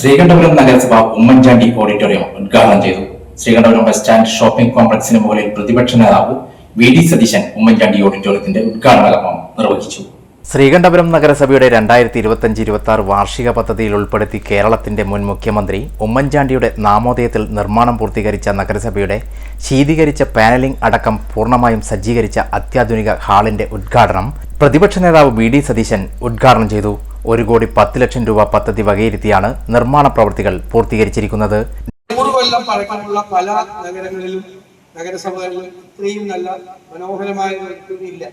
ശ്രീകണ്ഠപുരം നഗരസഭ ഉമ്മൻചാണ്ടി ഓഡിറ്റോറിയം ഉദ്ഘാടനം ചെയ്തു. ശ്രീകണ്ഠപുരം ബസ് സ്റ്റാൻഡ് ഷോപ്പിംഗ് കോംപ്ലക്സിന് മുകളിൽ പ്രതിപക്ഷ നേതാവ് വി ഡി സതീശൻ ഉമ്മൻചാണ്ടി ഓഡിറ്റോറിയത്തിന്റെ ഉദ്ഘാടന കർമ്മം നിർവഹിച്ചു. ശ്രീകണ്ഠപുരം നഗരസഭയുടെ രണ്ടായിരത്തി ഇരുപത്തഞ്ച് ഇരുപത്തി ആറ് വാർഷിക പദ്ധതിയിൽ ഉൾപ്പെടുത്തി കേരളത്തിന്റെ മുൻ മുഖ്യമന്ത്രി ഉമ്മൻചാണ്ടിയുടെ നാമോദയത്തിൽ നിർമ്മാണം പൂർത്തീകരിച്ച നഗരസഭയുടെ ശീതീകരിച്ച പാനലിംഗ് അടക്കം പൂർണമായും സജ്ജീകരിച്ച അത്യാധുനിക ഹാളിന്റെ ഉദ്ഘാടനം പ്രതിപക്ഷ നേതാവ് വി ഡി സതീശൻ ഉദ്ഘാടനം ചെയ്തു. ഒരു കോടി പത്ത് ലക്ഷം രൂപ പദ്ധതി വകയിരുത്തിയാണ് നിർമ്മാണ പ്രവൃത്തികൾ പൂർത്തീകരിച്ചിരിക്കുന്നത്. കൊല്ലം പഴക്കമുള്ള പല നഗരങ്ങളിലും നഗരസഭകളിലും ഇത്രയും നല്ല മനോഹരമായ ഒരു ഓഡിറ്റോറിയം ഇല്ല.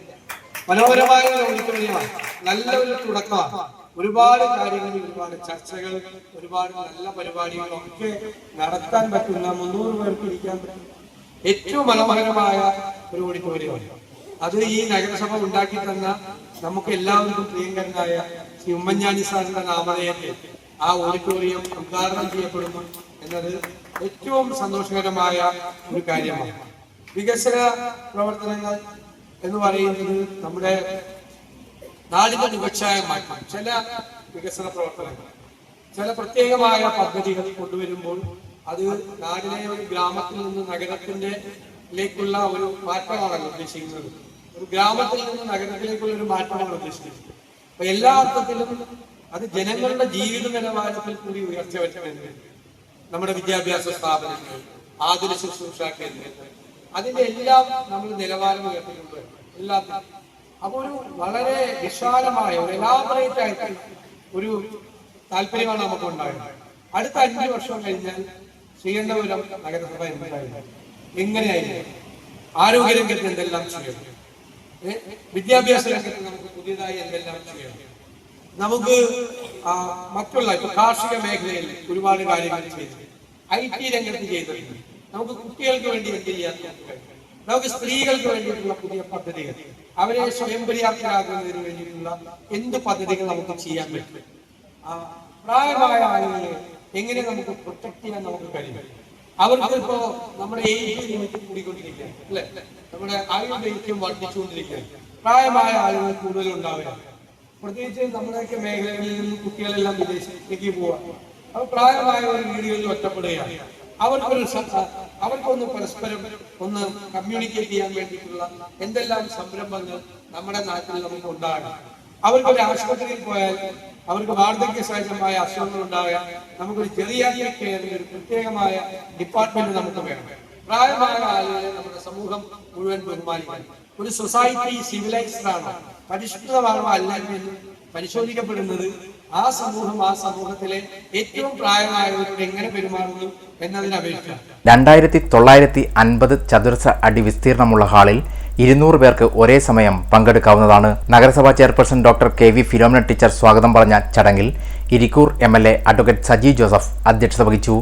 മനോഹരമായ ഒരു ഓഡിറ്റോറിയമാണ് നല്ല ഒരു തുടക്കമാണ്. ഒരുപാട് കാര്യങ്ങൾ ഒരുപാട് ചർച്ചകൾ ഒരുപാട് നല്ല പരിപാടികളൊക്കെ നടത്താൻ പറ്റുന്ന മുന്നൂറ് പേർക്ക് ഇരിക്കാൻ പറ്റുന്ന ഏറ്റവും മനോഹരമായ ഒരു ഓഡിറ്റോറിയമാണ് അത് ഈ നഗരസഭ ഉണ്ടാക്കി തന്ന നമുക്ക് എല്ലാവർക്കും പ്രിയങ്കരനായ ശ്രീ ഉമ്മൻചാണ്ടി സാറിന്റെ നാമധേയത്തിൽ ആ ഓഡിറ്റോറിയം ഉദ്ഘാടനം ചെയ്യപ്പെടുന്നു എന്നത് ഏറ്റവും സന്തോഷകരമായ ഒരു കാര്യമാണ്. വികസന പ്രവർത്തനങ്ങൾ എന്ന് പറയുന്നത് നമ്മുടെ നാടിന്റെ മുഖച്ഛായ മാറ്റം. ചില വികസന പ്രവർത്തനങ്ങൾ ചില പ്രത്യേകമായ പദ്ധതികൾ കൊണ്ടുവരുമ്പോൾ അത് നാടിനെ ഒരു ഗ്രാമത്തിൽ നിന്ന് നഗരത്തിന്റെ ലേക്കുള്ള ഒരു മാറ്റമാണല്ലോ ഉദ്ദേശിക്കുന്നത്. ഒരു ഗ്രാമത്തിൽ നിന്ന് നഗരത്തിലേക്കുള്ള ഒരു മാറ്റമാണ് ഉദ്ദേശിക്കുന്നത്. അപ്പൊ എല്ലാ അർത്ഥത്തിലും അത് ജനങ്ങളുടെ ജീവിത നിലവാരത്തിൽ കൂടി ഉയർച്ച വരുത്തുന്നത് നമ്മുടെ വിദ്യാഭ്യാസ സ്ഥാപനങ്ങൾ ആതുര ശുശ്രൂഷ കേന്ദ്രങ്ങൾ. അതിന്റെ എല്ലാം നമ്മൾ നിലവാരം ഉയർത്തിക്കൊണ്ട് എല്ലാത്തിനും. അപ്പൊ ഒരു വളരെ വിശാലമായ ഒരു എലാബറേറ്റ് ആയിട്ട് ഒരു താല്പര്യമാണ് നമുക്ക് ഉണ്ടായത് അടുത്ത അഞ്ചു വർഷം കഴിഞ്ഞാൽ ശ്രീകണ്ഠപുരം നഗരസഭ എന്തായിരുന്നു എങ്ങനെയായിരുന്നു ആരോഗ്യരംഗത്ത് എന്തെല്ലാം ചെയ്യണം? വിദ്യാഭ്യാസ രംഗത്ത് നമുക്ക് പുതിയതായി എന്തെല്ലാം ചെയ്യണം നമുക്ക് മറ്റുള്ള ഇപ്പൊ കാർഷിക മേഖലയിൽ ഒരുപാട് കാര്യങ്ങൾ ചെയ്തു ഐ ടി രംഗത്ത് ചെയ്തിട്ടുണ്ട്. നമുക്ക് കുട്ടികൾക്ക് വേണ്ടി എന്ത് ചെയ്യാൻ നമുക്ക് സ്ത്രീകൾക്ക് വേണ്ടിയിട്ടുള്ള പുതിയ പദ്ധതികൾ. അവരെ സ്വയം പര്യാപ്തരാക്കുന്നതിന് വേണ്ടിയിട്ടുള്ള എന്ത് പദ്ധതികൾ നമുക്ക് ചെയ്യാൻ പറ്റും? പ്രായമായ ആളുകളെ എങ്ങനെ നമുക്ക് പ്രൊട്ടക്ട് ചെയ്യാൻ നമുക്ക് കഴിയും? അവർക്ക് ഇപ്പോ നമ്മുടെ ഏജ് ലിമിറ്റ് കൂടിക്കൊണ്ടിരിക്കുകയാണ് അല്ലെ? നമ്മുടെ ആയുർദൈർഘ്യം വർദ്ധിച്ചുകൊണ്ടിരിക്കുകയാണ്. പ്രായമായ ആളുകൾ കൂടുതൽ ഉണ്ടാവുക പ്രത്യേകിച്ച് നമ്മുടെയൊക്കെ മേഖലകളിൽ നിന്ന് കുട്ടികളെല്ലാം വിദേശത്തേക്ക് പോവാം അവർ പ്രായമായ ഒരു വീടുകളിൽ ഒറ്റപ്പെടുകയാണ്. അവർക്കൊരു അവർക്കൊന്ന് പരസ്പരം ഒന്ന് കമ്മ്യൂണിക്കേറ്റ് ചെയ്യാൻ വേണ്ടിയിട്ടുള്ള എന്തെല്ലാം സംരംഭങ്ങൾ നമ്മുടെ നാട്ടിൽ നമുക്ക് ഉണ്ടാകണം. അവർക്കൊരു ആശുപത്രിയിൽ പോയാൽ അവർക്ക് വാർദ്ധക്യ സഹജമായ അസുഖങ്ങൾ ഉണ്ടാകാൻ നമുക്കൊരു ചെറിയ കെയറിന് ഒരു പ്രത്യേകമായ ഡിപ്പാർട്ട്മെന്റ് നമുക്ക് വേണം. പ്രായമായ ആളുകളെ നമ്മുടെ സമൂഹം മുഴുവൻ ബഹുമാനിക്കാൻ ഒരു സൊസൈറ്റി സിവിലൈസ്ഡ് ആണോ? പരിഷ്കൃതമാണോ? അല്ലെങ്കിൽ പരിശോധിക്കപ്പെടുന്നത് ആ സമൂഹം ആ സമൂഹത്തിലെ ഏറ്റവും പ്രായമായവരോട് എങ്ങനെ പെരുമാറുന്നു എന്നതിനെ അപേക്ഷിച്ചാണ് രണ്ടായിരത്തി തൊള്ളായിരത്തി അൻപത് ചതുരശ്ര അടി വിസ്തീർണമുള്ള ഹാളിൽ ഇരുന്നൂറ് പേർക്ക് ഒരേ സമയം പങ്കെടുക്കാവുന്നതാണ് നഗരസഭാ chairperson doctor K V Philomina teacher സ്വാഗതം പറഞ്ഞ ചടങ്ങിൽ Irikkur M L A advocate Saji Joseph അധ്യക്ഷത വഹിച്ചു.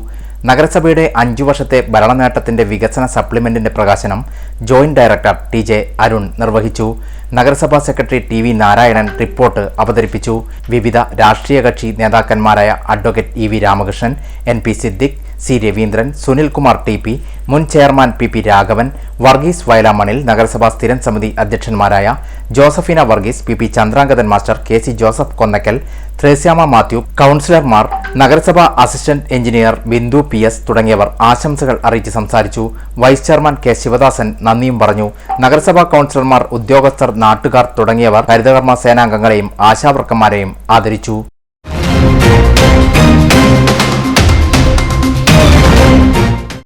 നഗരസഭയുടെ അഞ്ചു വർഷത്തെ ഭരണനേട്ടത്തിന്റെ വികസന സപ്ലിമെന്റിന്റെ പ്രകാശനം joint director T J Arun നിർവഹിച്ചു. നഗരസഭാ secretary T V Narayanan report അവതരിപ്പിച്ചു. വിവിധ രാഷ്ട്രീയ കക്ഷി നേതാക്കന്മാരായ advocate E V Ramakrishnan N P Siddique C Raveendran Sunilkumar T P മുൻ chairman P P Raghavan Varghese Vayalamannil നഗരസഭാ സ്ഥിരം സമിതി അധ്യക്ഷന്മാരായ Josephina Varghese P P Chandrangadhan master K C Joseph Konnakkal Threasiamma Mathew കൗൺസിലർമാർ നഗരസഭാ assistant engineer Bindu P S തുടങ്ങിയവർ ആശംസകൾ അറിയിച്ച് സംസാരിച്ചു. വൈസ് ചെയർമാൻ കെ ശിവദാസൻ നന്ദിയും പറഞ്ഞു. നഗരസഭാ കൗൺസിലർമാർ ഉദ്യോഗസ്ഥർ നാട്ടുകാർ തുടങ്ങിയവർ ഹരിതകർമ്മ സേനാംഗങ്ങളെയും ആശാവർക്കന്മാരെയും ആദരിച്ചു.